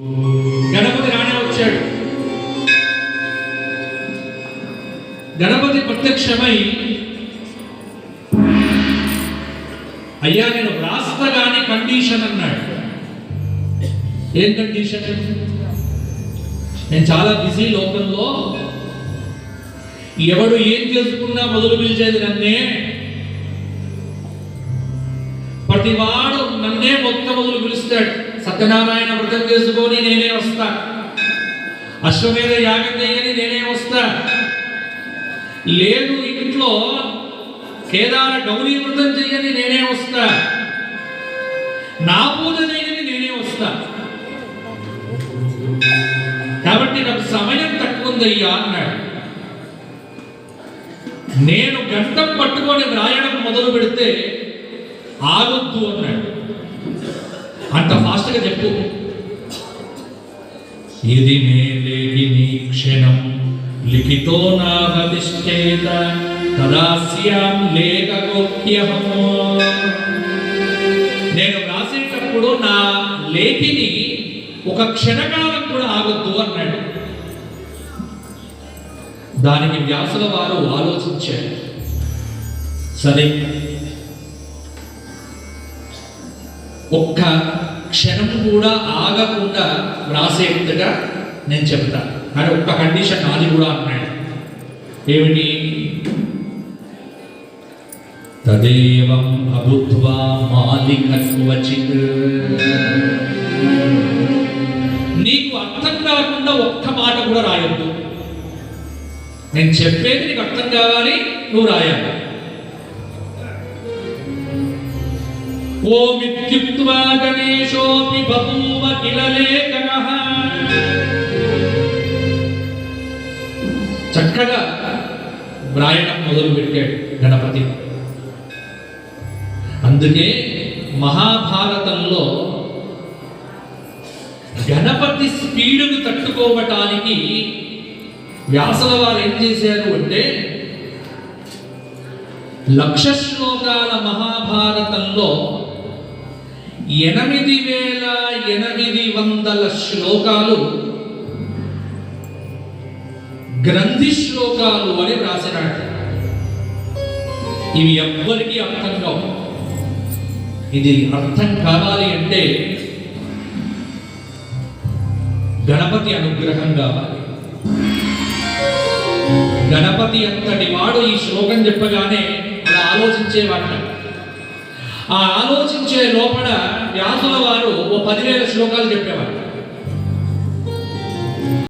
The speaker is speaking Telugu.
గణపతి రానే వచ్చాడు. గణపతి ప్రత్యక్షమై అయ్యా నేను వ్రాస్తగాని కండిషన్ అన్నాడు. ఏం కండిషన్? నేను చాలా బిజీ లోకంలో. ఎవడు ఏం చేసుకున్నా మొదలు పిలిచేది నన్నే. ప్రతివాడు నన్నే మొత్తం మొదలు పిలుస్తాడు. సత్యనారాయణ వ్రతం చేసుకొని నేనే వస్తా. అశ్వమేధ యాగం చేయని నేనే వస్తా. లేదు ఇంట్లో కేదార గౌరీ వ్రతం చేయని నేనే వస్తా. నా పూజ చేయని నేనే వస్తా. కాబట్టి నాకు సమయం తక్కువ ఉందయ్యా అన్నాడు. నేను గంటం పట్టుకొని వ్రాయడం మొదలు పెడితే ఆగొద్దు అన్నాడు. అంత చెప్పు. ఇది మేలేని క్షణం. లిఖితో నాగతిష్ఠేత తదాస్యాం లేఖగోప్యహము నేను రాసేటప్పుడు నా లేఖిని ఒక క్షణకాలం కూడా ఆగొద్దు అన్నాడు. దానికి వ్యాసుల వారు ఆలోచించారు. సరే ఒక్క క్షణం కూడా ఆగకుండా వ్రాసేట్టుగా నేను చెప్తా. మరి ఒక్క కండిషన్ నాది కూడా అన్నాడు. ఏమిటి? తదేవం అబుద్ధ్వా మాలిక నీకు అర్థం కాకుండా ఒక్క మాట కూడా రాయొద్దు. నేను చెప్పేది నీకు అర్థం కావాలి నువ్వు రాయాలి. ఓమిత్యుక్త్వా గణేశోపి బభూవ కిల లేఖనః. చక్కగా వ్రాయడం మొదలు పెట్టాడు గణపతి. అందుకే మహాభారతంలో గణపతి స్పీడును తట్టుకోవటానికి వ్యాసల వారు ఏం చేశారు అంటే లక్ష శ్లోకాల మహాభారతంలో ఎనిమిది వేల ఎనిమిది వందల శ్లోకాలు గ్రంథి శ్లోకాలు అని వ్రాసినాడు. ఇవి ఎవ్వరికీ అర్థం కావు. ఇది అర్థం కావాలి అంటే గణపతి అనుగ్రహం కావాలి. గణపతి అంతటి వాడు ఈ శ్లోకం చెప్పగానే అలా ఆలోచించేవాట ఆ ఆలోచించే లోపల పదివేల శ్లోకాలు చెప్పేవారు